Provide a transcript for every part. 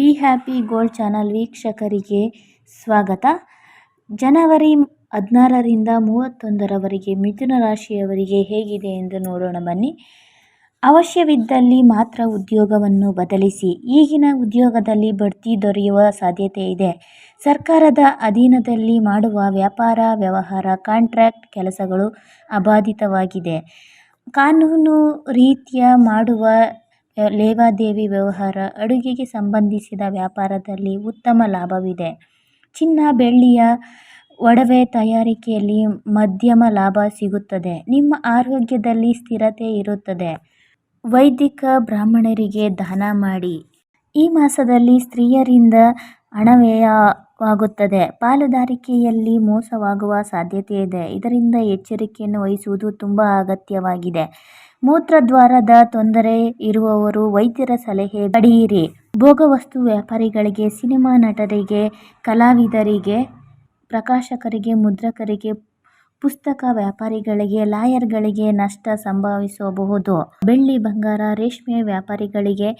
Be happy gold channel ವೀಕ್ಷಕರಿಗೆ ಸ್ವಾಗತ. ಜನವರಿ ಹದಿನಾರರಿಂದ ಮೂವತ್ತೊಂದರವರೆಗೆ ಮಿಥುನ ರಾಶಿಯವರಿಗೆ ಹೇಗಿದೆ ಎಂದು ನೋಡೋಣ ಬನ್ನಿ. ಅವಶ್ಯವಿದ್ದಲ್ಲಿ ಮಾತ್ರ ಉದ್ಯೋಗವನ್ನು ಬದಲಿಸಿ. ಈಗಿನ ಉದ್ಯೋಗದಲ್ಲಿ ಬಡ್ತಿ ದೊರೆಯುವ ಸಾಧ್ಯತೆ ಇದೆ. ಸರ್ಕಾರದ ಅಧೀನದಲ್ಲಿ ಮಾಡುವ ವ್ಯಾಪಾರ, ವ್ಯವಹಾರ, ಕಾಂಟ್ರಾಕ್ಟ್ ಕೆಲಸಗಳು ಅಬಾಧಿತವಾಗಿದೆ. ಕಾನೂನು ರೀತಿಯ ಮಾಡುವ ಲೇವಾದೇವಿ ವ್ಯವಹಾರ, ಅಡುಗೆಗೆ ಸಂಬಂಧಿಸಿದ ವ್ಯಾಪಾರದಲ್ಲಿ ಉತ್ತಮ ಲಾಭವಿದೆ. ಚಿನ್ನ, ಬೆಳ್ಳಿಯ ಒಡವೆ ತಯಾರಿಕೆಯಲ್ಲಿ ಮಧ್ಯಮ ಲಾಭ ಸಿಗುತ್ತದೆ. ನಿಮ್ಮ ಆರೋಗ್ಯದಲ್ಲಿ ಸ್ಥಿರತೆ ಇರುತ್ತದೆ. ವೈದಿಕ ಬ್ರಾಹ್ಮಣರಿಗೆ ದಾನ ಮಾಡಿ. ಈ ಮಾಸದಲ್ಲಿ ಸ್ತ್ರೀಯರಿಂದ ಹಣವ್ಯಯವಾಗುತ್ತದೆ ಪಾಲುದಾರಿಕೆಯಲ್ಲಿ ಮೋಸವಾಗುವ ಸಾಧ್ಯತೆ ಇದೆ ಇದರಿಂದ ಎಚ್ಚರಿಕೆಯನ್ನು ವಹಿಸುವುದು ತುಂಬ ಅಗತ್ಯವಾಗಿದೆ. ಮೂತ್ರದ್ವಾರದ ತೊಂದರೆ ಇರುವವರು ವೈದ್ಯರ ಸಲಹೆ ಪಡೆಯಿರಿ. ಭೋಗವಸ್ತು ವ್ಯಾಪಾರಿಗಳಿಗೆ, ಸಿನಿಮಾ ನಟರಿಗೆ, ಕಲಾವಿದರಿಗೆ, ಪ್ರಕಾಶಕರಿಗೆ, ಮುದ್ರಕರಿಗೆ, ಪುಸ್ತಕ ವ್ಯಾಪಾರಿಗಳಿಗೆ, ಲಾಯರ್ಗಳಿಗೆ ನಷ್ಟ ಸಂಭವಿಸಬಹುದು. ಬೆಳ್ಳಿ ಬಂಗಾರ ರೇಷ್ಮೆ ವ್ಯಾಪಾರಿಗಳಿಗೆ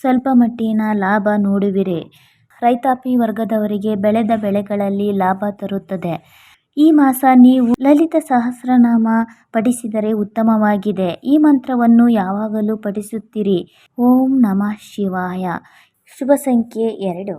ಸ್ವಲ್ಪ ಮಟ್ಟಿನ ಲಾಭ ನೋಡುವಿರಿ. ರೈತಾಪಿ ವರ್ಗದವರಿಗೆ ಬೆಳೆದ ಬೆಳೆಗಳಲ್ಲಿ ಲಾಭ ತರುತ್ತದೆ. ಈ ಮಾಸ ನೀವು ಲಲಿತ ಸಹಸ್ರನಾಮ ಪಠಿಸಿದರೆ ಉತ್ತಮವಾಗಿದೆ. ಈ ಮಂತ್ರವನ್ನು ಯಾವಾಗಲೂ ಪಠಿಸುತ್ತೀರಿ. ಓಂ ನಮಃ ಶಿವಾಯ. ಶುಭ ಸಂಖ್ಯೆ ಎರಡು.